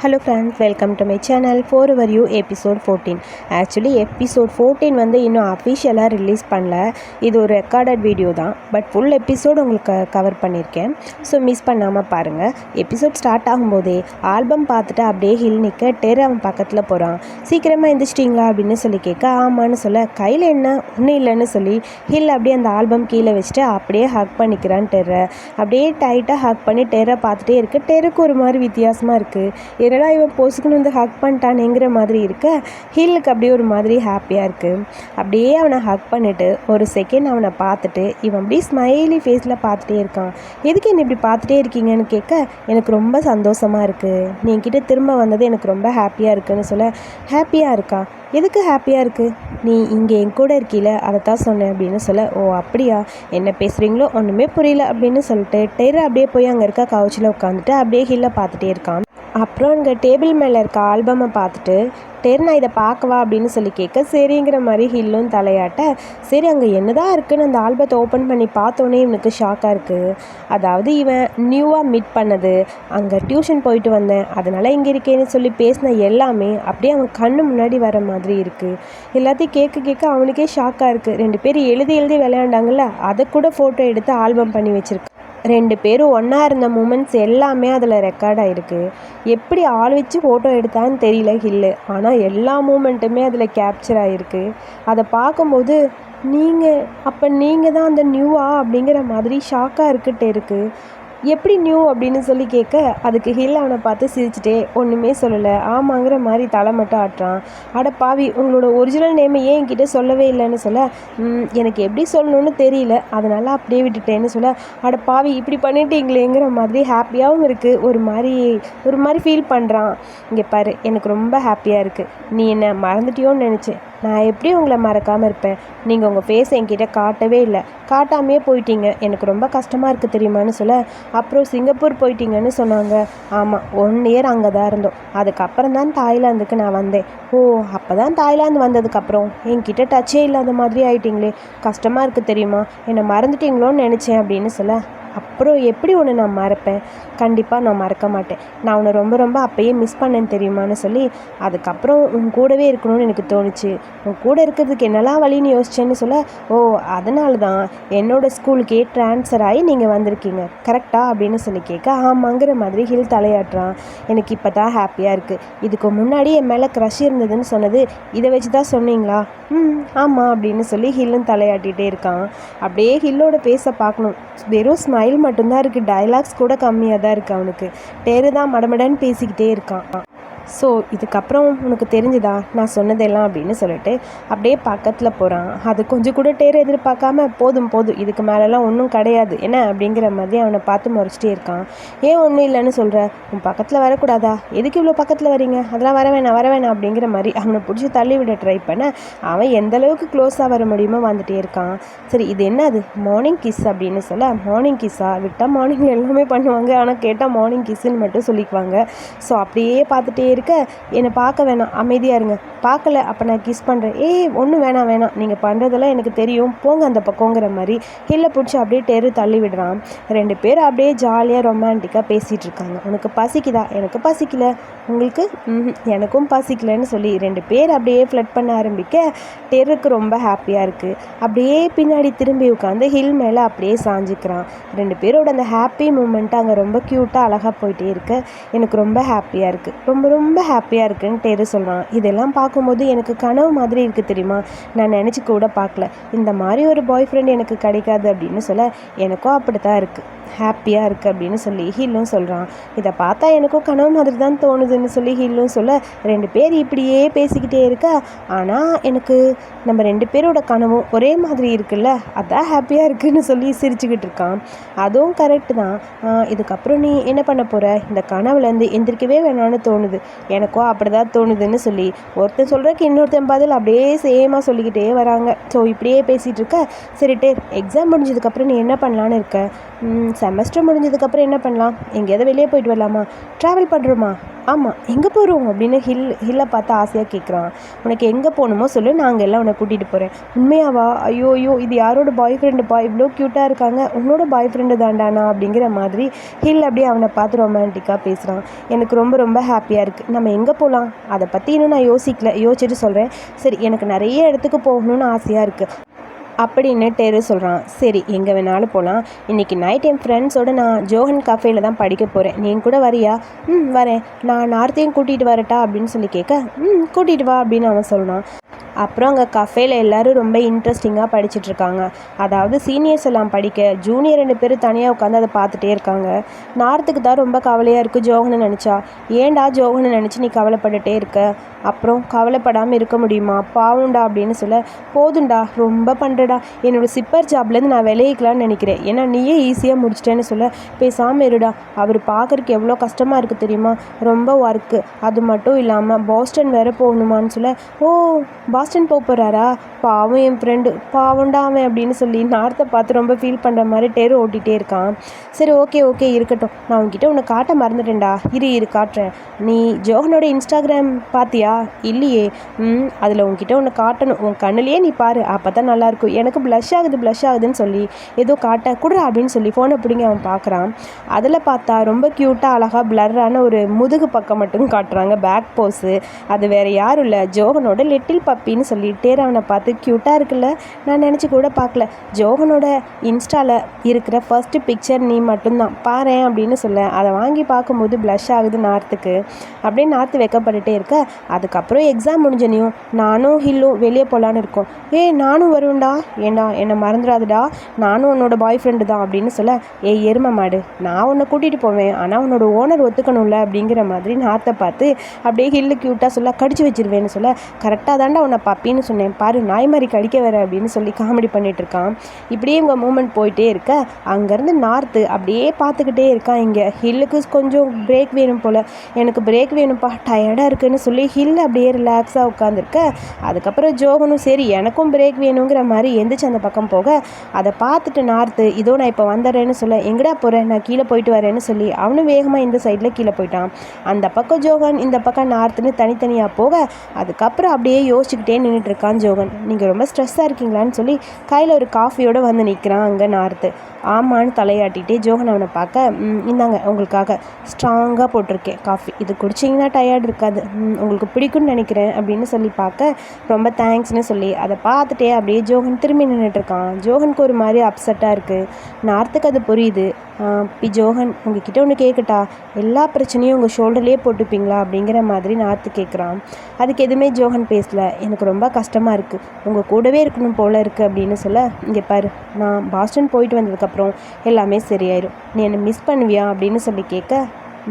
Hello friends welcome to my channel four over you episode fourteen actually episode fourteen வந்து இன்னும் அஃபிஷியலாக release பண்ணல. இது ஒரு ரெக்கார்டட் வீடியோ தான். பட் ஃபுல் எபிசோடு உங்களுக்கு கவர் பண்ணியிருக்கேன் ஸோ மிஸ் பண்ணாமல் பாருங்கள் எபிசோட் ஸ்டார்ட் ஆகும்போதே ஆல்பம் பார்த்துட்டு அப்படியே ஹில் நிற்க டெர் அவன் பக்கத்தில் போகிறான் சீக்கிரமாக எந்திரிச்சிட்டிங்களா அப்படின்னு சொல்லி கேட்க ஆமான்னு சொல்ல கையில் என்ன? ஒன்றும் இல்லைன்னு சொல்லி ஹில் அப்படியே அந்த ஆல்பம் கீழே வச்சுட்டு அப்படியே ஹக் பண்ணிக்கிறான் டெர்ரை அப்படியே டைட்டாக ஹக் பண்ணி டெர்ரை பார்த்துட்டே இருக்குது டெருக்கு ஒரு மாதிரி வித்தியாசமாக இருக்குது என்னடா இவன் பொசுக்குன்னு வந்து ஹக் பண்ணிட்டானேங்கிற மாதிரி இருக்க. ஹில்லுக்கு அப்படியே ஒரு மாதிரி ஹாப்பியாக இருக்குது அப்படியே அவனை ஹக் பண்ணிவிட்டு ஒரு செகண்ட் அவனை பார்த்துட்டு இவன் அப்படியே ஸ்மைலி ஃபேஸில் பார்த்துட்டே இருக்கான். எதுக்கு என்ன இப்படி பார்த்துட்டே இருக்கீங்கன்னு கேட்க எனக்கு ரொம்ப சந்தோஷமாக இருக்குது நீ என்கிட்ட திரும்ப வந்தது எனக்கு ரொம்ப ஹாப்பியாக இருக்குன்னு சொல்ல ஹாப்பியாக இருக்கா? எதுக்கு ஹாப்பியாக இருக்குது நீ இங்கே என் கூட இருக்கீல அதை தான் சொன்னேன் அப்படின்னு சொல்ல ஓ அப்படியா? என்ன பேசுகிறீங்களோ ஒன்றுமே புரியல அப்படின்னு சொல்லிட்டு டெய்ரு அப்படியே போய் அங்கே இருக்க கவுச்சில் உட்காந்துட்டு அப்படியே ஹில்லை பார்த்துட்டே இருக்கான். அப்புறம் அங்கே டேபிள் மேலே இருக்க ஆல்பமை பார்த்துட்டு டேர் நான் இதை பார்க்கவா அப்படின்னு சொல்லி கேட்க சரிங்கிற மாதிரி ஹில்லும் தலையாட்ட சரி அங்கே என்னதான் இருக்குன்னு அந்த ஆல்பத்தை ஓப்பன் பண்ணி பார்த்தோன்னே இவனுக்கு ஷாக்காக இருக்குது அதாவது இவன் நியூவாக மீட் பண்ணது அங்கே டியூஷன் போயிட்டு வந்தேன் அதனால் இங்கே இருக்கேன்னு சொல்லி பேசின எல்லாமே அப்படியே அவன் கண்ணு முன்னாடி வர மாதிரி இருக்குது எல்லாத்தையும் கேட்க கேட்க அவனுக்கே ஷாக்காக இருக்குது ரெண்டு பேர் எழுதி எழுதி விளையாண்டாங்கல்ல அதை கூட ஃபோட்டோ எடுத்து ஆல்பம் பண்ணி வச்சுருக்கான் ரெண்டு பேரும் ஒன்றா இருந்த மூமெண்ட்ஸ் எல்லாமே அதில் ரெக்கார்ட் ஆகிருக்கு எப்படி ஆள் வச்சு ஃபோட்டோ எடுத்தான்னு தெரியல ஹில்லு ஆனால் எல்லா மூமெண்ட்டுமே அதில் கேப்சர் ஆகிருக்கு அதை பார்க்கும்போது நீங்கள் அப்போ நீங்கள் தான் அந்த நியூவா அப்படிங்கிற மாதிரி ஷாக்காக இருக்கிட்டே இருக்குது எப்படி நியூ அப்படின்னு சொல்லி கேட்க அதுக்கு ஹில் அவனை பார்த்து சிரிச்சிட்டே ஒன்றுமே சொல்லலை. ஆமாங்கிற மாதிரி தலை மட்டும் ஆட்டுறான். அட பாவி உங்களோட ஒரிஜினல் நேமை ஏன் என்கிட்ட சொல்லவே இல்லைன்னு சொல்ல எனக்கு எப்படி சொல்லணும்னு தெரியல. அதனால் அப்படியே விட்டுட்டேன்னு சொல்ல அட பாவி இப்படி பண்ணிட்டீங்களேங்கிற மாதிரி ஹாப்பியாகவும் இருக்குது ஒரு மாதிரி ஒரு மாதிரி ஃபீல் பண்ணுறான் இங்கே பாரு எனக்கு ரொம்ப ஹாப்பியாக இருக்குது நீ என்ன மறந்துட்டியோன்னு நினச்சேன் நான் எப்படி உங்களை மறக்காமல் இருப்பேன். நீங்கள் உங்கள் ஃபேஸ் என்கிட்ட காட்டவே இல்லை. காட்டாமையே போயிட்டீங்க. எனக்கு ரொம்ப கஷ்டமாக இருக்குது தெரியுமான்னு சொல்ல அப்புறம் சிங்கப்பூர் போயிட்டீங்கன்னு சொன்னாங்க. ஆமாம் ஒன் இயர் அங்கே தான் இருந்தோம். அதுக்கப்புறம் தான் தாய்லாந்துக்கு நான் வந்தேன். ஓ அப்போ தான் தாய்லாந்து வந்ததுக்கப்புறம் என்கிட்ட டச்சே இல்லாத மாதிரி ஆயிட்டீங்களே. கஷ்டமாக இருக்குது தெரியுமா? என்னை மறந்துட்டீங்களோன்னு நினச்சேன் அப்படின்னு சொல்ல. அப்புறம் எப்படி உன்னை நான் மறப்பேன்? கண்டிப்பாக நான் மறக்க மாட்டேன். நான் உன்னை ரொம்ப ரொம்ப அப்பயே மிஸ் பண்ணேன்னு தெரியுமான்னு சொல்லி அதுக்கப்புறம் உன் கூடவே இருக்கணும்னு எனக்கு தோணுச்சு. உன் கூட இருக்கிறதுக்கு என்னெல்லாம் வழின்னு யோசிச்சேன்னு சொல்ல ஓ அதனால தான் என்னோடய ஸ்கூலுக்கே ட்ரான்ஸ்ஃபர் ஆகி நீங்கள் வந்திருக்கீங்க. கரெக்டாக அப்படின்னு சொல்லி கேட்க ஆமாங்கிற மாதிரி ஹில் தலையாட்டுறான். எனக்கு இப்போ தான் ஹாப்பியாக இருக்குது இதுக்கு முன்னாடி என் மேலே க்ரஷ் இருந்ததுன்னு சொன்னது இதை வச்சு தான் சொன்னீங்களா? ம் ஆமாம் அப்படின்னு சொல்லி ஹில்லும் தலையாட்டிகிட்டே இருக்கான். அப்படியே ஹில்லோட பேச பார்க்கணும். வெறும் ஸ்மைல் மட்டும்தான் இருக்குது டைலாக்ஸ் கூட கம்மியாக தான் இருக்குது அவனுக்கு. பேர் தான் மடமடன்னு பேசிக்கிட்டே இருக்கான். ஸோ இதுக்கப்புறம் உனக்கு தெரிஞ்சுதா? நான் சொன்னதெல்லாம் அப்படின்னு சொல்லிட்டு அப்படியே பக்கத்தில் போகிறான் அது கொஞ்சம் கூட டேர் எதிர்பார்க்காம போதும் போதும் இதுக்கு மேலெல்லாம் ஒன்றும் கிடையாது. என்ன? அப்படிங்கிற மாதிரி அவனை பார்த்து முறைச்சிட்டே இருக்கான். ஏன் ஒன்றும் இல்லைன்னு சொல்கிற உன் பக்கத்தில் வரக்கூடாதா? எதுக்கு இவ்வளோ பக்கத்தில் வரீங்க? அதெல்லாம் வர வேணாம் வர வேணாம் அப்படிங்கிற மாதிரி அவனை பிடிச்சி தள்ளி விட ட்ரை பண்ண அவன் எந்த அளவுக்கு க்ளோஸாக வர முடியுமோ வந்துட்டே இருக்கான். சரி இது என்னது மார்னிங் கிஸ் அப்படின்னு சொல்ல மார்னிங் கிஸ்ஸா விட்டால் மார்னிங் எல்லாமே பண்ணுவாங்க ஆனால் கேட்டால் மார்னிங் கிஸ்ஸுன்னு மட்டும் சொல்லிக்குவாங்க. ஸோ அப்படியே பார்த்துட்டே இருக்க என்னை பார்க்க வேணாம். அமைதியாக இருங்க. பார்க்கல அப்போ நான் கிஸ் பண்ணுறேன் ஏய் ஒன்றும் வேணாம் வேணாம். நீங்கள் பண்ணுறதெல்லாம் எனக்கு தெரியும். போங்க அந்த பக்கங்கிற மாதிரி. ஹில்லை பிடிச்சி அப்படியே டெரு தள்ளி விடுறான். ரெண்டு பேரும் அப்படியே ஜாலியாக ரொமான்டிக்காக பேசிகிட்டு இருக்காங்க. உனக்கு பசிக்குதா? எனக்கு பசிக்கல. உங்களுக்கு? எனக்கும் பசிக்கலன்னு சொல்லி ரெண்டு பேர் அப்படியே ஃப்ளட் பண்ண ஆரம்பிக்க டெருக்கு ரொம்ப ஹாப்பியாக இருக்குது அப்படியே பின்னாடி திரும்பி உட்காந்து ஹில் மேலே அப்படியே சாஞ்சிக்கிறான். ரெண்டு பேரோட அந்த ஹாப்பி மூமெண்ட்டு அங்கே ரொம்ப க்யூட்டாக அழகாக போயிட்டே இருக்கு. எனக்கு ரொம்ப ஹாப்பியாக இருக்குது ரொம்ப ரொம்ப ரொம்ப ஹாப்பியாக இருக்குன்னு டேரு சொல்கிறான் இதெல்லாம் பார்க்கும்போது எனக்கு கனவு மாதிரி இருக்குது தெரியுமா? நான் நினச்சி கூட பார்க்கல. இந்த மாதிரி ஒரு பாய் ஃப்ரெண்ட் எனக்கு கிடைக்காது அப்படின்னு சொல்ல எனக்கும் அப்படி தான் இருக்குது ஹாப்பியாக இருக்குது அப்படின்னு சொல்லி ஹில்லும் சொல்கிறான் இதை பார்த்தா எனக்கும் கனவு மாதிரி தான் தோணுதுன்னு சொல்லி ஹில்லும் சொல்ல ரெண்டு பேர் இப்படியே பேசிக்கிட்டே இருக்க? ஆனால் எனக்கு நம்ம ரெண்டு பேரோட கனவும் ஒரே மாதிரி இருக்குல்ல அதான் ஹாப்பியாக இருக்குன்னு சொல்லி சிரிச்சுக்கிட்டு இருக்கான். அதுவும் கரெக்டு தான். இதுக்கப்புறம் நீ என்ன பண்ண போகிற இந்த கனவுலேருந்து எந்திரிக்கவே வேணான்னு தோணுது. எனக்கும் அப்படி தான் தோணுதுன்னு சொல்லி ஒருத்தன் சொல்கிறக்கு இன்னொருத்தன் பதில் அப்படியே சேமாக சொல்லிக்கிட்டே வராங்க. ஸோ இப்படியே பேசிகிட்டு இருக்க சரி டே எக்ஸாம் முடிஞ்சதுக்கப்புறம் நீ என்ன பண்ணலான்னு இருக்க? செமஸ்டர் முடிஞ்சதுக்கப்புறம் என்ன பண்ணலாம்? எங்கேயாவது வெளியே போயிட்டு வரலாமா? ட்ராவல் பண்ணுறோமா ஆமாம் எங்கே போகிறோம் அப்படின்னு ஹில் ஹில்லை பார்த்து ஆசையாக கேட்குறான் உனக்கு எங்கே போகணுமோ சொல்லு நாங்கள் எல்லாம் உன்னை கூட்டிகிட்டு போகிறேன் உண்மையாவா? ஐயோ ஐயோ இது யாரோட பாய் ஃப்ரெண்டுப்பா இவ்வளோ க்யூட்டாக இருக்காங்க. உன்னோட பாய் ஃப்ரெண்டு தாண்டானா அப்படிங்கிற மாதிரி ஹில் அப்படியே அவனை பார்த்து ரொமான்டிக்காக பேசுகிறான் எனக்கு ரொம்ப ரொம்ப ஹாப்பியாக இருக்குது நம்ம எங்கே போகலாம் அதை பற்றி இன்னும் நான் யோசிக்கல. யோசிச்சுட்டு சொல்கிறேன் சரி எனக்கு நிறைய இடத்துக்கு போகணும்னு ஆசையாக இருக்குது அப்படின்னு டெரு சொல்கிறான் சரி எங்கே வேணாலும் போகலாம் இன்றைக்கி நைட் என் ஃப்ரெண்ட்ஸோடு நான் ஜோஹன் கஃபேல தான் படிக்க போகிறேன் நீங்கள் கூட வரியா? ம் வரேன். நான் நார்த்தையும் கூட்டிகிட்டு வரட்டா அப்படின்னு சொல்லி கேட்க ம் கூட்டிகிட்டு வா அப்படின்னு அவன் சொல்கிறான் அப்புறம் அங்கே கஃபேல எல்லோரும் ரொம்ப இன்ட்ரெஸ்டிங்காக படிச்சுட்ருக்காங்க அதாவது சீனியர்ஸ் எல்லாம் படிக்க ஜூனியர் ரெண்டு பேரும் தனியாக உட்காந்து அதை பார்த்துட்டே இருக்காங்க. நார்த்துக்கு தான் ரொம்ப கவலையாக இருக்குது ஜோகனை நினச்சா. ஏன்டா ஜோகனை நினச்சி நீ கவலைப்பட்டுட்டே இருக்க? அப்புறம் கவலைப்படாமல் இருக்க முடியுமா? பாவுண்டா அப்படின்னு சொல்ல போதுண்டா ரொம்ப பண்ணுறடா என்னோடய சிப்பர் ஜாப்லேருந்து நான் விளையிக்கலான்னு நினைக்கிறேன். ஏன்னா நீயே ஈஸியாக முடிச்சிட்டேன்னு சொல்ல பேசாமல் இருடா. அவர் பார்க்குறக்கு எவ்வளோ கஷ்டமாக இருக்குது தெரியுமா? ரொம்ப ஒர்க்கு அது மட்டும் இல்லாமல் பாஸ்டன் வேறு போகணுமான்னு சொல்ல ஓ பாஸ்டன் போக போகிறாரா பாவம் என் ஃப்ரெண்டு பாவண்டா அவன் அப்படின்னு சொல்லி நார்த்தை பார்த்து ரொம்ப ஃபீல் பண்ணுற மாதிரி டேரு ஓட்டிகிட்டே இருக்கான். சரி ஓகே ஓகே இருக்கட்டும். நான் உங்ககிட்ட உன்னை காட்ட மறந்துட்டேன்டா. இரு இரு காட்டுறேன். நீ ஜோகனோட இன்ஸ்டாகிராம் பார்த்தியா இல்லையே. ம் அதில் உங்ககிட்ட உன்னை காட்டணும். உன் கண்ணுலேயே நீ பாரு. அப்போ தான் நல்லாயிருக்கும் எனக்கு ப்ளஷ் ஆகுது ப்ளஷ் ஆகுதுன்னு சொல்லி ஏதோ காட்ட குடுறா அப்படின்னு சொல்லி ஃபோனை பிடிங்க அவன் பார்க்குறான் அதில் பார்த்தா ரொம்ப க்யூட்டாக அழகாக பிளர்ரான ஒரு முதுகு பக்கம் மட்டும் காட்டுறாங்க. பேக் போஸு அது வேறு யாரும் இல்லை. ஜோகனோட லிட்டில் பப்பின்னு சொல்லிட்டே அவனை பார்த்து க்யூட்டாக இருக்குல்ல? நான் நினச்சி கூட பார்க்கல. ஜோகனோட இன்ஸ்டாவில் இருக்கிற ஃபஸ்ட்டு பிக்சர் நீ மட்டும்தான். பாரேன் அப்படின்னு சொல்ல. அதை வாங்கி பார்க்கும்போது ப்ளஷ் ஆகுது நார்த்துக்கு. அப்படியே நார்த்து வைக்கப்பட்டுட்டே இருக்க. அதுக்கப்புறம் எக்ஸாம் முடிஞ்சனையும் நானும் ஹில்லும் வெளியே போகலான்னு இருக்கோம். ஏ நானும் வருவேன்டா. ஏண்டா என்னை மறந்துடாதுடா. நானும் உன்னோட பாய் ஃப்ரெண்டு தான் அப்படின்னு சொல்ல. ஏ எரும மாடு. நான் உன்னை கூட்டிகிட்டு போவேன். ஆனால் உன்னோட ஓனர் ஒத்துக்கணும்ல? அப்படிங்கிற மாதிரி நார்த்தை பார்த்து அப்படியே ஹில்லு க்யூட்டாக சொல்ல கடிச்சு வச்சிருவேன்னு சொல்ல. கரெக்டாக தாண்டா உன்னை பப்பின்னு சொன்னேன் பாரு நாய் மாதிரி கடிக்க வர அப்படின்னு சொல்லி காமெடி பண்ணிட்டு இருக்கான். இப்படியே இவங்க மூமெண்ட் போயிட்டே இருக்க அங்கேருந்து நார்த்து அப்படியே பார்த்துக்கிட்டே இருக்கான் இங்கே. ஹில்லுக்கு கொஞ்சம் பிரேக் வேணும் போல். எனக்கு பிரேக் வேணும்ப்பா டயர்டாக இருக்குன்னு சொல்லி ஹில் அப்படியே ரிலாக்ஸாக உட்காந்துருக்க அதுக்கப்புறம் ஜோகனும் சரி எனக்கும் பிரேக் வேணுங்கிற மாதிரி எந்திரிச்சு அந்த பக்கம் போக. அதை பார்த்துட்டு நார்த்து இதோ நான் இப்போ வந்துடுறேன்னு சொல்ல எங்கடா போகிறேன் நான் கீழே போயிட்டு வரேன்னு சொல்லி. அவனும் வேகமாக இந்த சைடில் கீழே போயிட்டான். அந்த பக்கம் ஜோகன் இந்த பக்கம் நார்த்துன்னு தனித்தனியாக போக அதுக்கப்புறம் அப்படியே யோசிச்சுக்கிட்டே நின்றுட்டு இருக்கான் ஜோகன். நீங்கள் ரொம்ப ஸ்ட்ரெஸ்ஸாக இருக்கீங்களான்னு சொல்லி கையில் ஒரு காஃபியோடு வந்து நிற்கிறான் அங்கே நார்த்து. ஆமான்னு தலையாட்டிகிட்டே ஜோகன் அவனை பார்க்க இந்தாங்க உங்களுக்காக ஸ்ட்ராங்காக போட்டிருக்கேன் காஃபி இது குடிச்சிங்கன்னா டயர்ட் இருக்காது. உங்களுக்கு பிடிக்கும்னு நினைக்கிறேன் அப்படின்னு சொல்லி பார்க்க ரொம்ப தேங்க்ஸ்னு சொல்லி அதை பார்த்துட்டே அப்படியே ஜோகன் திரும்பி நின்றுட்டுருக்கான் ஜோகனுக்கு ஒரு மாதிரி அப்செட்டாக இருக்குது நார்த்துக்கு அது புரியுது. பி ஜோகன் உங்ககிட்ட ஒன்று கேட்கட்டா எல்லா பிரச்சனையும் உங்கள் ஷோல்டர்லேயே போட்டுப்பீங்களா? அப்படிங்கிற மாதிரி நார்த்து கேட்குறான் அதுக்கு எதுவுமே ஜோகன் பேசல. எனக்கு ரொம்ப கஷ்டமாக இருக்குது உங்கள் கூடவே இருக்கணும் போல் இருக்குது அப்படின்னு சொல்ல இங்கே பாரு நான் பாஸ்டன் போயிட்டு வந்ததுக்கப்புறம் எல்லாமே சரியாயிடும் நீ என்னை மிஸ் பண்ணுவியா அப்படின்னு சொல்லி கேட்க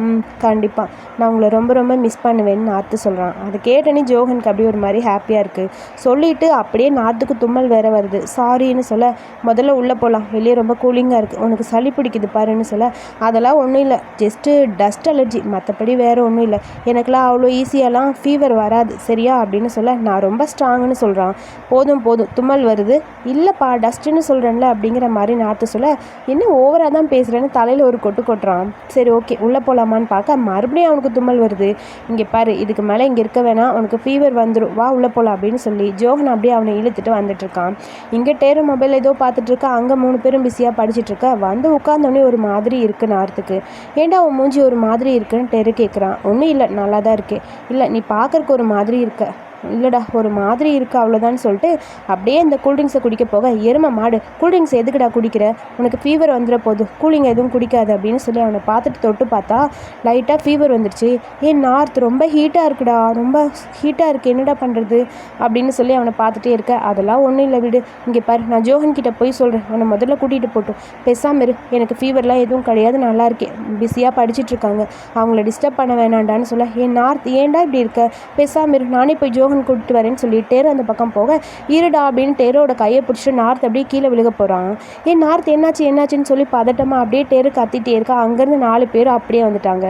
ம் கண்டிப்பாக நான் உங்களை ரொம்ப ரொம்ப மிஸ் பண்ணுவேன்னு நார்த்து சொல்கிறான் அதை கேட்டனே ஜோகனுக்கு அப்படியே ஒரு மாதிரி ஹாப்பியாக இருக்குது சொல்லிவிட்டு அப்படியே நார்த்துக்கு தும்மல் வேற வருது. சாரின்னு சொல்ல முதல்ல உள்ளே போகலாம் வெளியே ரொம்ப கூலிங்காக இருக்குது உனக்கு சளி பிடிக்குது பாருன்னு சொல்ல அதெல்லாம் ஒன்றும் இல்லை. ஜஸ்ட்டு டஸ்ட் அலர்ஜி மற்றபடி வேறு ஒன்றும் இல்லை. எனக்குலாம் அவ்வளோ ஈஸியாலாம் ஃபீவர் வராது. சரியா? அப்படின்னு சொல்ல நான் ரொம்ப ஸ்ட்ராங்குன்னு சொல்கிறான் போதும் போதும். தும்மல் வருது. இல்லைப்பா டஸ்ட்டுன்னு சொல்கிறேன்ல அப்படிங்கிற மாதிரி நார்த்து சொல்ல என்ன ஓவராக தான் பேசுகிறேன்னு தலையில் ஒரு கொட்டு கொட்டுறான். சரி ஓகே உள்ளே போகலாம் போகலாமான்னு பார்க்க மறுபடியும் அவனுக்கு தும்மல் வருது. இங்கே பாரு இதுக்கு மேலே இங்கே இருக்க வேணாம் அவனுக்கு ஃபீவர் வந்துடும் வா உள்ளே போகலாம் அப்படின்னு சொல்லி ஜோகன் அப்படியே அவனை இழுத்துட்டு வந்துட்டுருக்கான். இங்கே டேரு மொபைல் ஏதோ பார்த்துட்ருக்கா அங்கே மூணு பேரும் பிஸியாக படிச்சுட்ருக்க வந்து உட்காந்தோடனே ஒரு மாதிரி இருக்குது நார்த்துக்கு. ஏண்டா உன் மூஞ்சி ஒரு மாதிரி இருக்குன்னு டெரு கேட்குறான் ஒன்றும் இல்லை நல்லா தான் இருக்கே. இல்லை நீ பார்க்குறக்கு ஒரு மாதிரி இருக்க. இல்லைடா ஒரு மாதிரி இருக்குது அவ்வளோதான்னு சொல்லிட்டு அப்படியே இந்த கூல்ட்ரிங்க்ஸை குடிக்க போக எருமை மாடு கூல்ட்ரிங்க்ஸ் எதுக்குடா குடிக்கிற? உனக்கு ஃபீவர் வந்துட போகுது கூலிங் எதுவும் குடிக்காது அப்படின்னு சொல்லி அவனை பார்த்துட்டு தொட்டு பார்த்தா லைட்டாக ஃபீவர் வந்துடுச்சு ஏன் நார்த் ரொம்ப ஹீட்டாக இருக்குடா ரொம்ப ஹீட்டாக இருக்குது என்னடா பண்ணுறது அப்படின்னு சொல்லி அவனை பார்த்துட்டே இருக்க. அதெல்லாம் ஒன்றும் இல்லை விடு. இங்கே பாரு நான் ஜோஹன் கிட்டே போய் சொல்கிறேன் அவனை முதல்ல கூட்டிகிட்டு போட்டோம் பேசாமல் இரு. எனக்கு ஃபீவர்லாம் எதுவும் கிடையாது நல்லா இருக்கேன் பிஸியாக படிச்சுட்டு இருக்காங்க. அவங்கள டிஸ்டர்ப் பண்ண வேணாண்டான்னு சொல்ல ஏன் நார்த் ஏன்டா இப்படி இருக்க? பேசாமல் இரு. நானே போய் ஜோ ஜோகன் கூட்டிட்டு வரேன்னு சொல்லி டேரோ அந்த பக்கம் போக இருடா அப்படின்னு டேரோட கையை பிடிச்சிட்டு நார்த் அப்படியே கீழே விழுக போகிறான் ஏன் நார்த் என்னாச்சு என்னாச்சுன்னு சொல்லி பதட்டமாக அப்படியே டேரு கத்திட்டே இருக்கா. அங்கேருந்து நாலு பேர் அப்படியே வந்துட்டாங்க.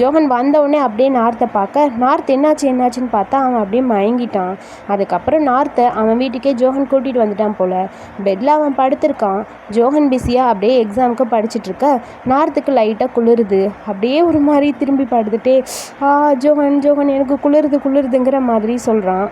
ஜோகன் வந்தவுடனே அப்படியே நார்த்தை பார்க்க நார்த் என்னாச்சு என்னாச்சுன்னு பார்த்தா அவன் அப்படியே மயங்கிட்டான். அதுக்கப்புறம் நார்த்தை அவன் வீட்டுக்கே ஜோகன் கூட்டிகிட்டு வந்துட்டான் போல். பெட்டில் அவன் படுத்திருக்கான். ஜோகன் பிஸியாக அப்படியே எக்ஸாமுக்கு படிச்சுட்டு இருக்க. நார்த்துக்கு லைட்டாக குளிருது. அப்படியே ஒரு மாதிரி திரும்பி படுத்துட்டே ஆ ஜோகன் ஜோகன் எனக்கு குளிருது குளிருதுங்கிற மாதிரி சொல்கிறான்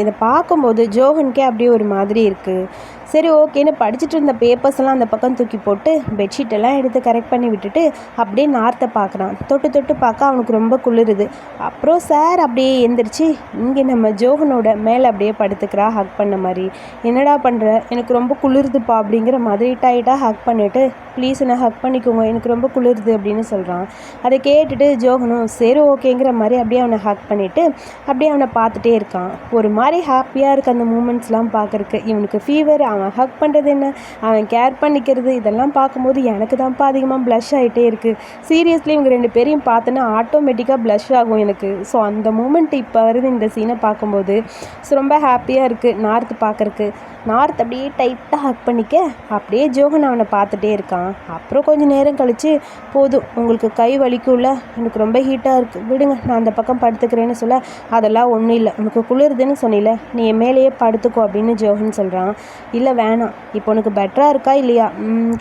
இதை பார்க்கும்போது ஜோகனுக்கே அப்படியே ஒரு மாதிரி இருக்குது சரி ஓகேன்னு படிச்சுட்டு இருந்த பேப்பர்ஸ்லாம் அந்த பக்கம் தூக்கி போட்டு பெட்ஷீட்டெல்லாம் எடுத்து கரெக்ட் பண்ணி விட்டுட்டு அப்படியே நார்த்தை பார்க்குறான். தொட்டு தொட்டு பார்க்க அவனுக்கு ரொம்ப குளிருது. அப்புறம் சார் அப்படியே எந்திரிச்சு இங்கே நம்ம ஜோகனோட மேலே அப்படியே படுத்துக்கிறா ஹக் பண்ண மாதிரி. என்னடா பண்ணுற எனக்கு ரொம்ப குளிருதுப்பா அப்படிங்கிற மாதிரி டைட்டாக ஹக் பண்ணிவிட்டு ப்ளீஸ் என்னை ஹக் பண்ணிக்கோங்க. எனக்கு ரொம்ப குளிருது அப்படின்னு சொல்கிறான் அதை கேட்டுட்டு ஜோகனும் சரி ஓகேங்கிற மாதிரி அப்படியே அவனை ஹக் பண்ணிவிட்டு அப்படியே அவனை பார்த்துட்டே இருக்கான். ஒரு மாதிரி ஹாப்பியாக இருக்குது அந்த மூமெண்ட்ஸ்லாம் பார்க்குறக்கு இவனுக்கு ஃபீவர் அவன் ஹக் பண்ணுறது என்ன? அவன் கேர் பண்ணிக்கிறது இதெல்லாம் பார்க்கும்போது எனக்கு தான்ப்பா அதிகமாக ப்ளஷ் ஆகிட்டே இருக்குது சீரியஸ்லி இவங்க ரெண்டு பேரையும் பார்த்தோன்னா ஆட்டோமேட்டிக்காக ப்ளஷ் ஆகும் எனக்கு. ஸோ அந்த மூமெண்ட் இப்போ வருது இந்த சீனை பார்க்கும்போது. ஸோ ரொம்ப ஹாப்பியாக இருக்குது நார்த் பார்க்குறக்கு நார்த் அப்படியே டைட்டாக ஹக் பண்ணிக்க அப்படியே ஜோகன் அவனை பார்த்துட்டே இருக்கான். அப்புறம் கொஞ்சம் நேரம் கழித்து போதும் உங்களுக்கு கை வலிக்கும்ல எனக்கு ரொம்ப ஹீட்டாக இருக்குது விடுங்க நான் அந்த பக்கம் படுத்துக்கிறேன்னு சொல்ல அதெல்லாம் ஒன்றும் இல்லை. உனக்கு குளிருதுன்னு சொன்னில நீ என் மேலேயே படுத்துக்கோ அப்படின்னு ஜோகன் சொல்கிறான் இல்லை வேணாம். இப்போ உனக்கு பெட்டராக இருக்கா இல்லையா?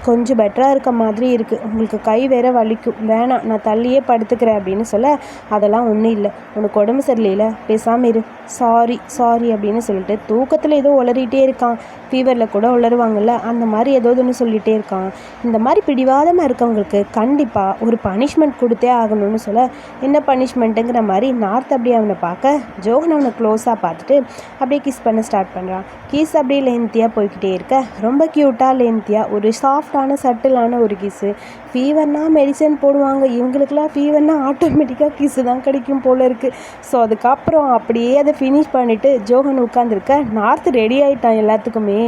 கொஞ்சம் பெட்டராக இருக்க மாதிரி இருக்குது உங்களுக்கு கை வேற வலிக்கும். வேணாம் நான் தள்ளியே படுத்துக்கிறேன் அப்படின்னு சொல்ல அதெல்லாம் ஒன்றும் இல்லை. உனக்கு உடம்பு சரியில்லையில பேசாமல் இரு. சாரி சாரி அப்படின்னு சொல்லிட்டு தூக்கத்தில் ஏதோ உளறிட்டே இருக்கான். ஃபீவரில் கூட உளருவாங்கல்ல அந்த மாதிரி ஏதோ ஒன்று சொல்லிகிட்டே இருக்கான். இந்த மாதிரி பிடிவாதமாக இருக்கவங்களுக்கு கண்டிப்பாக ஒரு பனிஷ்மெண்ட் கொடுத்தே ஆகணும்னு சொல்ல என்ன பனிஷ்மெண்ட்டுங்கிற மாதிரி நார்த் அப்படியே அவனை பார்க்க ஜோகன் அவனை க்ளோஸாக பார்த்துட்டு அப்படியே கிஸ் பண்ண ஸ்டார்ட் பண்ணுறான் கிஸ் அப்படியே லென்த்தியாக போய்க்கிட்டே இருக்க. ரொம்ப க்யூட்டாக லென்த்தியாக ஒரு சாஃப்டான சட்டிலான ஒரு கிஸ்ஸு ஃபீவர்னா மெடிசன் போடுவாங்க. இவங்களுக்குலாம் ஃபீவர்னா ஆட்டோமேட்டிக்காக கிஸ்ஸு தான் கிடைக்கும் போல் இருக்குது ஸோ அதுக்கப்புறம் அப்படியே அதை ஃபினிஷ் பண்ணிவிட்டு ஜோகன் உட்காந்துருக்க நார்த் ரெடி ஆகிட்டான் எல்லாத்துக்குமே.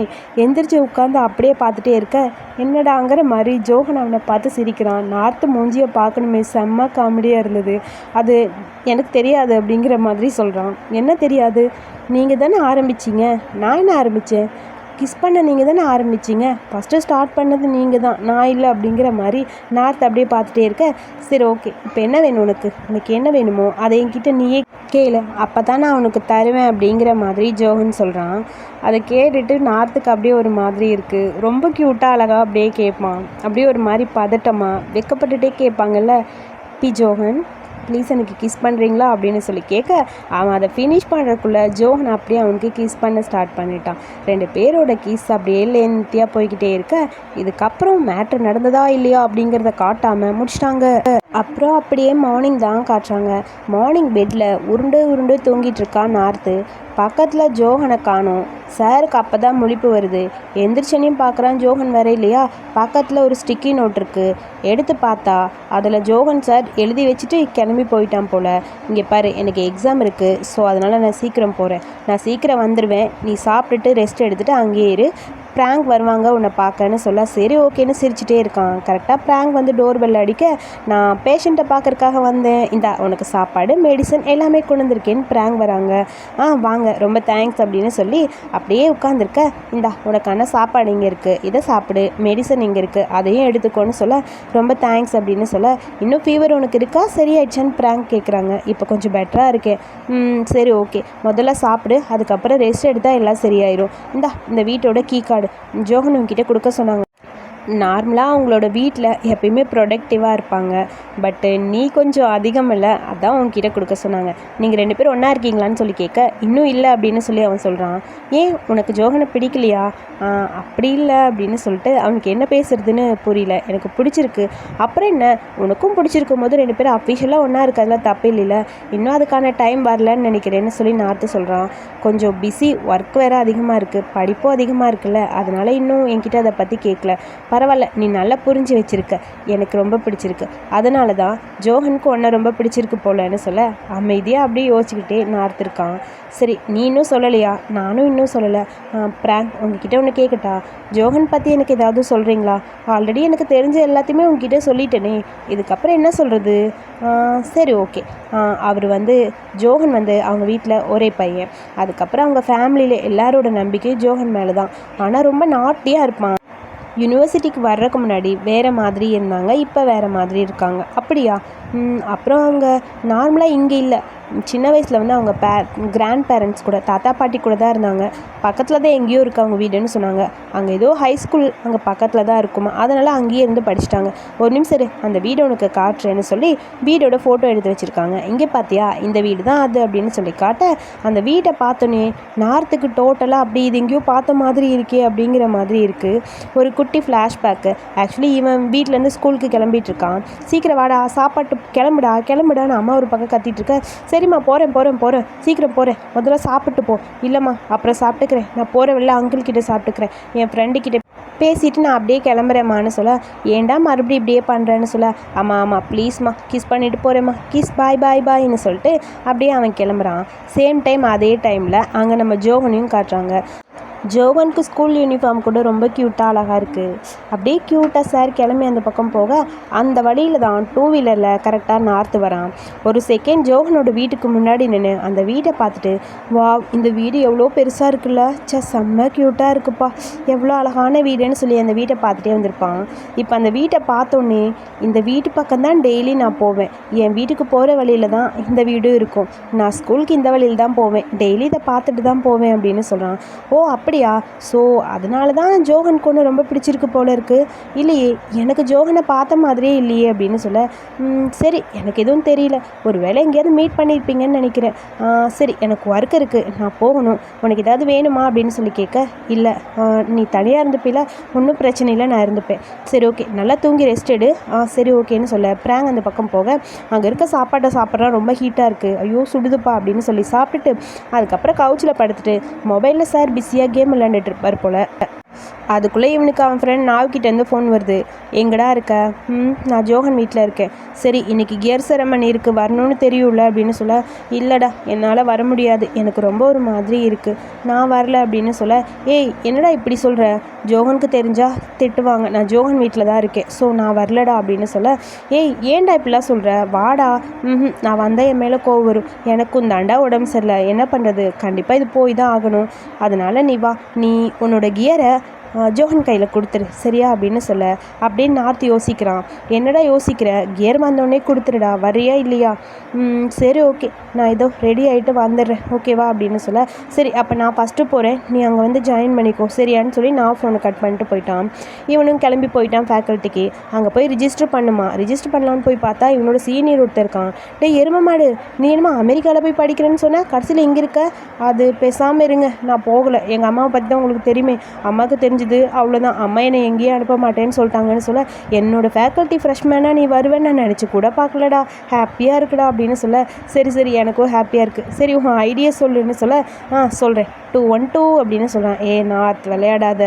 எந்திரிச்சு உட்காந்து அப்படியே பார்த்துட்டே இருக்க. என்னடாங்கிற மாதிரி ஜோகன் அவனை பார்த்து சிரிக்கிறான். நார்த்து மூஞ்சியை பார்க்கணுமே செம்ம காமெடியாக இருந்தது. அது எனக்கு தெரியாது அப்படிங்கிற மாதிரி சொல்கிறான் என்ன தெரியாது? நீங்கள் தானே ஆரம்பிச்சீங்க? நான் என்ன ஆரம்பித்தேன் கிஸ் பண்ண நீங்கள் தானே ஆரம்பிச்சிங்க? ஃபஸ்ட்டு ஸ்டார்ட் பண்ணது நீங்கள் தான். நான் இல்லை அப்படிங்கிற மாதிரி நார்த் அப்படியே பார்த்துட்டே இருக்க. சரி ஓகே. இப்போ என்ன வேணும் உனக்கு? உனக்கு என்ன வேணுமோ அதை என்கிட்ட நீயே கேளு அப்போ தான் நான் உனக்கு தருவேன் அப்படிங்கிற மாதிரி ஜோகன் சொல்கிறான் அதை கேட்டுட்டு நார்த்துக்கு அப்படியே ஒரு மாதிரி இருக்குது ரொம்ப க்யூட்டாக அழகாக அப்படியே கேட்பான் அப்படியே ஒரு மாதிரி பதட்டமாக வெக்கப்பட்டுட்டே கேட்பாங்கல்ல பி ஜோகன்? ப்ளீஸ் எனக்கு கிஸ் பண்ணுறீங்களா அப்படின்னு சொல்லி கேட்க அவன் அதை ஃபினிஷ் பண்ணுறக்குள்ளே ஜோஹன் அப்படியே அவனுக்கு கிஸ் பண்ண ஸ்டார்ட் பண்ணிட்டான். ரெண்டு பேரோட கிஸ் அப்படியே லென்த்தியாக போய்கிட்டே இருக்க இதுக்கப்புறம் மேட்ரு நடந்ததா இல்லையா அப்படிங்கிறத காட்டாமல் முடிச்சிட்டாங்க. அப்புறம் அப்படியே மார்னிங் தான் காட்டுறாங்க. மார்னிங் பெட்டில் உருண்டு உருண்டு தூங்கிட்டு இருக்கான் நார்த்து. பக்கத்தில் ஜோகனை காணோம். சாருக்கு அப்போ தான் முழிப்பு வருது. எந்திரிச்சனையும் பார்க்குறான் ஜோகன் வேற இல்லையா? பக்கத்தில் ஒரு ஸ்டிக்கி நோட் இருக்குது எடுத்து பார்த்தா அதில் ஜோகன் சார் எழுதி வச்சுட்டு கிளம்பி போயிட்டான் போல். இங்கே பாரு எனக்கு எக்ஸாம் இருக்குது ஸோ அதனால் நான் சீக்கிரம் போகிறேன் நான் சீக்கிரம் வந்துடுவேன் நீ சாப்பிட்டுட்டு ரெஸ்ட் எடுத்துகிட்டு அங்கேயே இரு. ப்ராங்க் வருவாங்க உன்னை பார்க்கன்னு சொல்ல சரி ஓகேன்னு சிரிச்சிட்டே இருக்கான். கரெக்டாக ப்ராங்க் வந்து டோர் பெல் அடிக்க நான் பேஷண்ட்டை பார்க்கறக்காக வந்தேன். இந்தா உனக்கு சாப்பாடு மெடிசன் எல்லாமே கொண்டு வந்திருக்கேன்னு ப்ராங்க் வராங்க. ஆ வாங்க ரொம்ப தேங்க்ஸ் அப்படின்னு சொல்லி அப்படியே உட்காந்துருக்க இந்தா உனக்கான சாப்பாடு இங்கே இருக்குது இதை சாப்பிடு மெடிசன் இங்கே இருக்குது அதையும் எடுத்துக்கோன்னு சொல்ல ரொம்ப தேங்க்ஸ் அப்படின்னு சொல்ல இன்னும் ஃபீவர் உனக்கு இருக்கா? சரியாயிடுச்சான்னு ப்ராங்க் கேட்குறாங்க இப்போ கொஞ்சம் பெட்டராக இருக்கேன். சரி ஓகே. முதல்ல சாப்பிடு அதுக்கப்புறம் ரெஸ்ட் எடுத்தால் எல்லாம் சரியாயிரும். இந்தா இந்த வீட்டோட கீ கார்டு ஜோகன் உங்ககிட்ட கொடுக்க சொன்னாங்க. நார்மலாக அவங்களோட வீட்டில் எப்பயுமே ப்ரொடக்டிவாக இருப்பாங்க. பட்டு நீ கொஞ்சம் அதிகம் இல்லை அதான் உங்ககிட்ட கொடுக்க சொன்னாங்க. நீங்கள் ரெண்டு பேரும் ஒன்றா இருக்கீங்களான்னு சொல்லி கேட்க இன்னும் இல்லை அப்படின்னு சொல்லி அவன் சொல்கிறான் ஏன் உனக்கு ஜோகனை பிடிக்கலையா? அப்படி இல்லை அப்படின்னு சொல்லிட்டு அவனுக்கு என்ன பேசுறதுன்னு புரியல. எனக்கு பிடிச்சிருக்கு. அப்புறம் என்ன? உனக்கும் பிடிச்சிருக்கும் போது ரெண்டு பேரும் அஃபிஷியலாக ஒன்றா இருக்கிறதுல தப்பு இல்லைல்ல. இன்னும் அதுக்கான டைம் வரலன்னு நினைக்கிறேன்னு சொல்லி நார்த்து சொல்கிறான் கொஞ்சம் பிஸி ஒர்க் வேறு அதிகமாக இருக்குது படிப்பும் அதிகமாக இருக்குல்ல. அதனால இன்னும் என்கிட்ட அதை பற்றி கேட்கல. பரவாயில்ல நீ நல்லா புரிஞ்சு வச்சிருக்க. எனக்கு ரொம்ப பிடிச்சிருக்கு. அதனால தான் ஜோஹனுக்கு ஒன்றை ரொம்ப பிடிச்சிருக்கு போலன்னு சொல்ல அமைதியாக அப்படியே யோசிச்சுக்கிட்டே நார்த்திருக்கான். சரி நீ இன்னும் சொல்லலையா? நானும் இன்னும் சொல்லலை. பிராங்க் உங்ககிட்ட ஒன்று கேட்கட்டா ஜோஹன் பற்றி எனக்கு ஏதாவது சொல்கிறீங்களா ஆல்ரெடி எனக்கு தெரிஞ்ச எல்லாத்தையுமே உங்ககிட்ட சொல்லிட்டேனே. இதுக்கப்புறம் என்ன சொல்கிறது சரி ஓகே. அவர் வந்து ஜோஹன் வந்து அவங்க வீட்டில் ஒரே பையன். அதுக்கப்புறம் அவங்க ஃபேமிலியில் எல்லாரோட நம்பிக்கையும் ஜோஹன் மேலே தான் ஆனால் ரொம்ப நாட்டியாக இருப்பான். யூனிவர்சிட்டிக்கு வர்றதுக்கு முன்னாடி வேறு மாதிரி இருந்தாங்க இப்போ வேறு மாதிரி இருக்காங்க. அப்படியா? அப்புறம் அவங்க நார்மலாக இங்கே இல்லை. சின்ன வயசில் வந்து அவங்க பே கிராண்ட் பேரண்ட்ஸ் கூட தாத்தா பாட்டி கூட தான் இருந்தாங்க. பக்கத்தில் தான் எங்கேயோ இருக்குது அவங்க வீடுன்னு சொன்னாங்க. அங்கே ஏதோ ஹை ஸ்கூல் அங்கே பக்கத்தில் தான் இருக்குமா? அதனால் அங்கேயே இருந்து படிச்சிட்டாங்க. ஒரு நிமிஷம் இரு, அந்த வீடு உனக்கு காட்டுறேன்னு சொல்லி வீடோட ஃபோட்டோ எடுத்து வச்சுருக்காங்க. இங்கே பார்த்தியா இந்த வீடு தான் அது அப்படின்னு சொல்லி காட்ட அந்த வீட்டை பார்த்தோன்னே நார்த்துக்கு டோட்டலாக அப்படி இது எங்கேயோ பார்த்த மாதிரி இருக்கே அப்படிங்கிற மாதிரி இருக்குது ஒரு குட்டி ஃப்ளாஷ்பேக்கு ஆக்சுவலி இவன் வீட்டிலேருந்து ஸ்கூலுக்கு கிளம்பிட்டு இருக்கான். சீக்கிரம் வாடா சாப்பாட்டு கிளம்புடா கிளம்புடான்னு அம்மா ஒரு பக்கம் கத்திட்டு இருக்க. சரிம்மா போகிறேன் போகிறேன் போகிறேன் சீக்கிரம் போகிறேன் முதல்ல சாப்பிட்டு போ. இல்லைம்மா அப்புறம் சாப்பிட்டுக்கிறேன். நான் போகிற வெளில அங்கிள் கிட்ட சாப்பிட்டுக்கிறேன். என் ஃப்ரெண்டு கிட்ட பேசிட்டு நான் அப்படியே கிளம்புறேம்மான்னு சொல்ல ஏன்டா மறுபடியும் இப்படியே பண்ணுறேன்னு சொல்ல? ஆமாம் ஆமாம் ப்ளீஸ்மா கிஸ் பண்ணிட்டு போகிறேம்மா கிஸ் பாய் பாய் பாய்ன்னு சொல்லிட்டு அப்படியே அவன் கிளம்புறான். சேம் டைம் அதே டைமில் அங்கே நம்ம ஜோகனையும் காட்டுறாங்க. ஜோகனுக்கு ஸ்கூல் யூனிஃபார்ம் கூட ரொம்ப க்யூட்டாக அழகாக இருக்குது அப்படியே க்யூட்டாக சார் கிளம்பி அந்த பக்கம் போக அந்த வழியில் தான் டூ வீலரில் கரெக்டாக நார்த்து வரான். ஒரு செகண்ட் ஜோகனோட வீட்டுக்கு முன்னாடி நின்று அந்த வீட்டை பார்த்துட்டு வா இந்த வீடு எவ்வளோ பெருசாக இருக்குல்ல? ச்சே செம்ம க்யூட்டாக இருக்குப்பா. எவ்வளோ அழகான வீடுன்னு சொல்லி அந்த வீட்டை பார்த்துட்டே வந்திருப்பான். இப்போ அந்த வீட்டை பார்த்தோன்னே இந்த வீட்டு பக்கம் தான் டெய்லி நான் போவேன். என் வீட்டுக்கு போகிற வழியில் தான் இந்த வீடும் இருக்கும். நான் ஸ்கூலுக்கு இந்த வழியில் தான் போவேன். டெய்லி இதை பார்த்துட்டு தான் போவேன் அப்படின்னு சொல்கிறான் ஓ அப்படி அப்படியா? ஸோ அதனால தான் ஜோகன் கொண்டு ரொம்ப பிடிச்சிருக்கு போல இருக்குது இல்லையே எனக்கு ஜோகனை பார்த்த மாதிரியே இல்லையே அப்படின்னு சொல்ல சரி எனக்கு எதுவும் தெரியல. ஒரு வேளை எங்கேயாவது மீட் பண்ணியிருப்பீங்கன்னு நினைக்கிறேன். சரி எனக்கு ஒர்க் இருக்குது நான் போகணும். உனக்கு ஏதாவது வேணுமா? அப்படின்னு சொல்லி கேட்க இல்லை. நீ தனியாக இருந்துப்பில. ஒன்றும் பிரச்சனை இல்லை. நான் இருந்துப்பேன். சரி ஓகே நல்லா தூங்கி ரெஸ்ட் எடு. ஆ சரி ஓகேன்னு சொல்ல பிராங் அந்த பக்கம் போக அங்கே இருக்க சாப்பாட்டை சாப்பிட்றா ரொம்ப ஹீட்டாக இருக்குது ஐயோ சுடுதுப்பா அப்படின்னு சொல்லி சாப்பிட்டுட்டு அதுக்கப்புறம் கவுச்சில் படுத்துட்டு மொபைலில் சார் பிஸியாக கேம் விளையாண்டுட்டு இருப்பார் போல். அதுக்குள்ளே இவனுக்கு அவன் ஃப்ரெண்ட் நாவ்கிட்டேருந்து ஃபோன் வருது. எங்கடா இருக்க? ம் நான் ஜோகன் வீட்டில் இருக்கேன். சரி இன்றைக்கி கியர் செரமனி இருக்குது வரணும்னு தெரியும்ல அப்படின்னு சொல்ல இல்லைடா என்னால் வர முடியாது. எனக்கு ரொம்ப ஒரு மாதிரி இருக்குது நான் வரல அப்படின்னு சொல்ல ஏய் என்னடா இப்படி சொல்கிற ஜோகனுக்கு தெரிஞ்சால் திட்டுவாங்க. நான் ஜோகன் வீட்டில் தான் இருக்கேன். ஸோ நான் வரலடா அப்படின்னு சொல்ல ஏய் ஏன்டா இப்படிலாம் சொல்கிற வாடா. ம் நான் வந்தால் என் மேலே கோவம் வரும். எனக்கும் தாண்டா உடம்பு சரியில்லை. என்ன பண்ணுறது கண்டிப்பாக இது போய் தான் ஆகணும். அதனால் நீ வா. நீ உன்னோட கியரை ஜோஹன் கையில் கொடுத்துரு. சரியா? அப்படின்னு சொல்ல. அப்படின்னு நார்த் யோசிக்கிறான். என்னடா யோசிக்கிற? கியர் வந்தோடனே கொடுத்துருடா. வரியா இல்லையா? சரி ஓகே. நான் ஏதோ ரெடி ஆகிட்டு வந்துடுறேன். ஓகேவா அப்படின்னு சொல்ல. சரி அப்போ நான் ஃபஸ்ட்டு போகிறேன் நீ அங்கே வந்து ஜாயின் பண்ணிக்கோ. சரியான்னு சொல்லி நான் ஃபோனை கட் பண்ணிட்டு போயிட்டான். இவனும் கிளம்பி போயிட்டான் ஃபேக்கல்ட்டிக்கு அங்கே போய் ரிஜிஸ்டர் பண்ணுமா? ரிஜிஸ்டர் பண்ணலான்னு போய் பார்த்தா இவனோட சீனியர் ஒருத்தர் இருக்கான். டேய் எரும மாடு நீ என்னமா அமெரிக்காவில் போய் படிக்கிறேன்னு சொன்னால் கடைசியில் இங்கே இருக்க? அது பேசாமல் இருங்க. நான் போகலை. எங்கள் அம்மாவை பற்றி தான் உங்களுக்கு தெரியுமே. அம்மாவுக்கு தெரிஞ்சு முடிஞ்சுது அவ்வளோதான் அம்மா என்னை எங்கேயும் அனுப்ப மாட்டேன்னு சொல்லிட்டாங்கன்னு சொல்ல என்னோட ஃபேக்கல்ட்டி ஃப்ரெஷ்மேனாக நீ வருவேன்னு நான் நினச்சி கூட பார்க்கலடா. ஹாப்பியாக இருக்குடா அப்படின்னு சொல்ல சரி சரி எனக்கும் ஹாப்பியாக இருக்குது சரி உன் ஐடியா சொல்லுன்னு சொல்ல ஆ சொல்கிறேன் டூ ஒன் டூ அப்படின்னு சொல்கிறான் ஏ நார்த் விளையாடாத.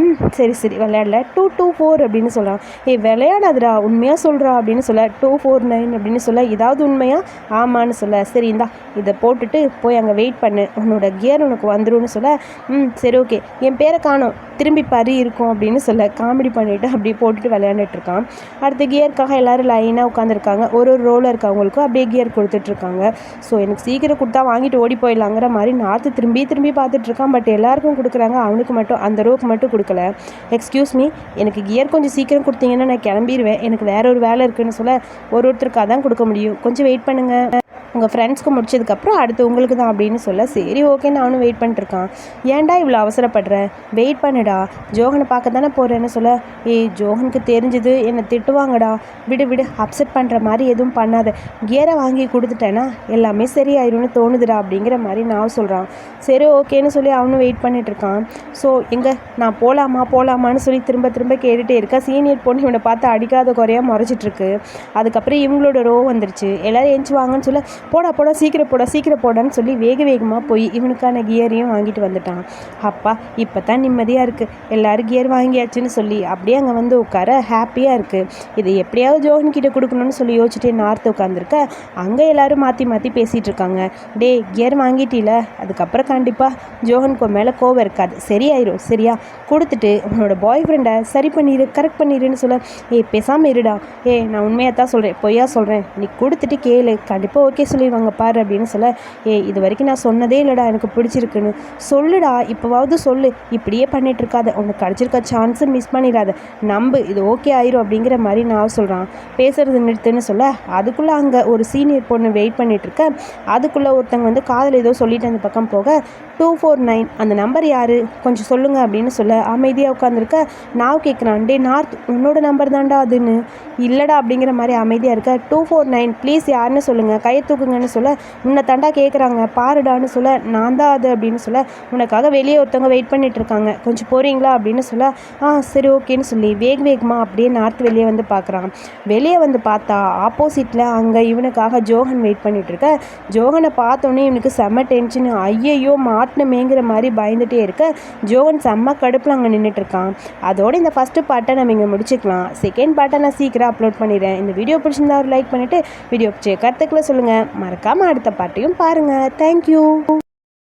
ம் சரி சரி விளையாடல. டூ டூ ஃபோர் அப்படின்னு சொல்கிறான் ஏ விளையாடாதடா. உண்மையாக சொல்கிறா அப்படின்னு சொல்ல டூ ஃபோர் நைன் அப்படின்னு சொல்ல ஏதாவது உண்மையா? ஆமான்னு சொல்ல. சரி இந்தா இதை போட்டுட்டு போய் அங்கே வெயிட் பண்ணு. உன்னோட கியர் உனக்கு வந்துடும் சொல்ல ம் சரி ஓகே என் பேரை காணும். திரும்பி திரும்பி பறி இருக்கும் அப்படின்னு சொல்ல காமெடி பண்ணிவிட்டு அப்படியே போட்டுட்டு விளையாண்டுட்ருக்கான் அடுத்த கியருக்காக எல்லோரும் லைனாக உட்காந்துருக்காங்க ஒரு ஒரு ரோவில் இருக்கவங்களுக்கும் அப்படியே கியர் கொடுத்துட்ருக்காங்க ஸோ எனக்கு சீக்கிரம் கொடுத்தா வாங்கிட்டு ஓடி போயிடலாங்கிற மாதிரி நார்த்து திரும்பி திரும்பி பார்த்துட்ருக்கான் பட் எல்லாருக்கும் கொடுக்குறாங்க. அவனுக்கு மட்டும் அந்த ரோவுக்கு மட்டும் கொடுக்கல. எக்ஸ்கியூஸ் மீ எனக்கு கியர் கொஞ்சம் சீக்கிரம் கொடுத்தீங்கன்னா நான் கிளம்பிடுவேன் எனக்கு வேற ஒரு வேலை இருக்குன்னு சொல்ல ஒரு ஒருத்தருக்காக தான் கொடுக்க முடியும். கொஞ்சம் வெயிட் பண்ணுங்கள் உங்கள் ஃப்ரெண்ட்ஸ்க்கு முடிச்சதுக்கப்புறம் அடுத்து உங்களுக்கு தான் அப்படின்னு சொல்ல சரி ஓகே நானும் வெயிட் பண்ணிட்டுருக்கான். ஏன்டா இவ்வளோ அவசரப்படுற? வெயிட் பண்ணுடா. ஜோகனை பார்க்க தானே போகிறேன்னு சொல்ல ஏய் ஜோகனுக்கு தெரிஞ்சது. என்னை திட்டுவாங்கடா. விடு விடு. அப்செட் பண்ணுற மாதிரி எதுவும் பண்ணாத. கியரை வாங்கி கொடுத்துட்டேன்னா எல்லாமே சரியாயிரும்னு தோணுதுடா அப்படிங்கிற மாதிரி நான் சொல்கிறான் சரி ஓகேன்னு சொல்லி அவனும் வெயிட் பண்ணிட்டுருக்கான். ஸோ எங்கே? நான் போகலாமா போகலாமான்னு சொல்லி திரும்ப திரும்ப கேட்டுகிட்டே இருக்கா. சீனியர் பொண்ணு இவனை பார்த்து அடிக்காத குறையாக முறைச்சிட்ருக்கு அதுக்கப்புறம் இவங்களோட ரோ வந்துருச்சு. எல்லோரும் ஏஞ்சி வாங்கன்னு சொல்ல போடா போடா சீக்கிரம் போடா சீக்கிரம் போடான்னு சொல்லி வேக வேகமாக போய் இவனுக்கான கியரையும் வாங்கிட்டு வந்துட்டான். அப்பா இப்போ தான் நிம்மதியாக இருக்குது எல்லோரும் கியர் வாங்கியாச்சுன்னு சொல்லி அப்படியே அங்கே வந்து உட்கார ஹாப்பியாக இருக்குது இது எப்படியாவது ஜோகன் கிட்டே கொடுக்கணும்னு சொல்லி யோசிச்சுட்டே நார்த்து உட்காந்துருக்க அங்கே எல்லோரும் மாற்றி மாற்றி பேசிகிட்டு இருக்காங்க. டே கியர் வாங்கிட்டீல. அதுக்கப்புறம் கண்டிப்பாக ஜோகனுக்கு மேலே கோவம் இருக்காது. சரியாயிரும் சரியா? கொடுத்துட்டு உன்னோட பாய் ஃப்ரெண்டை சரி பண்ணிடு கரெக்ட் பண்ணிடுன்னு சொல்ல. ஏ பேசாமல் இருடா. ஏ நான் உண்மையாக தான் சொல்கிறேன் பொய்யா சொல்கிறேன் நீ கொடுத்துட்டு கேளு. கண்டிப்பாக ஓகே சொல்லிடுவாங்க பாரு அப்படின்னு சொல்ல ஏ இது வரைக்கும் நான் சொன்னதே இல்லைடா எனக்கு பிடிச்சிருக்குன்னு. சொல்லுடா இப்போவாவது சொல்லு இப்படியே பண்ணிட்டு இருக்காத உனக்கு கிடச்சிருக்க சான்ஸு மிஸ் பண்ணிடாத நம்பு இது ஓகே ஆயிரும் அப்படிங்கிற மாதிரி நான் சொல்கிறான் பேசுறது நிறுத்துன்னு சொல்ல அதுக்குள்ளே அங்கே ஒரு சீனியர் பொண்ணு வெயிட் பண்ணிட்டு இருக்க அதுக்குள்ளே ஒருத்தங்க வந்து காதில் ஏதோ சொல்லிட்டு அந்த பக்கம் போக டூ ஃபோர் நைன் அந்த நம்பர் யார்? கொஞ்சம் சொல்லுங்க அப்படின்னு சொல்ல அமைதியாக உட்காந்துருக்க நான் கேட்குறான் டே நார்த் உன்னோட நம்பர் தான்டா அதுன்னு. இல்லைடா அப்படிங்கிற மாதிரி அமைதியாக இருக்க டூ ஃபோர் நைன் ப்ளீஸ் யாருன்னு சொல்லுங்கள் கையை தூக்குங்கன்னு சொல்ல உன்னை தாண்டா கேட்குறாங்க பாருடான்னு சொல்ல நான் தான் அது அப்படின்னு சொல்ல உனக்காக வெளியே ஒருத்தவங்க வெயிட் பண்ணிட்டு இருக்காங்க. கொஞ்சம் போகிறீங்களா அப்படின்னு சொல்ல ஆ சரி ஓகேன்னு சொல்லி வேக வேகமாக அப்படியே நார்த் வெளியே வந்து பார்க்குறான் வெளியே வந்து பார்த்தா ஆப்போசிட்டில் அங்கே இவனுக்காக ஜோகன் வெயிட் பண்ணிட்டு இருக்க. ஜோகனை பார்த்தோன்னே இவனுக்கு செம்ம டென்ஷன் ஐயையோ மாட்டினமேங்கிற மாதிரி பயந்துட்டே இருக்க. ஜோகன் செம்ம கடுப்பில் அங்கே நின்றுட்டு இருக்கான். அதோட இந்த ஃபஸ்ட்டு பார்ட்டை நம்ம இங்கே முடிச்சுக்கலாம். செகண்ட் பார்ட்டை நான் சீக்கிரம் அப்லோட் பண்ணிடுறேன். இந்த வீடியோ பிடிச்சிருந்தா ஒரு லைக் பண்ணிவிட்டு வீடியோ பிடிச்ச கருத்துக்களை சொல்லுங்கள் மறக்காமல் அடுத்த பாட்டையும் பாருங்கள் தேங்க்யூ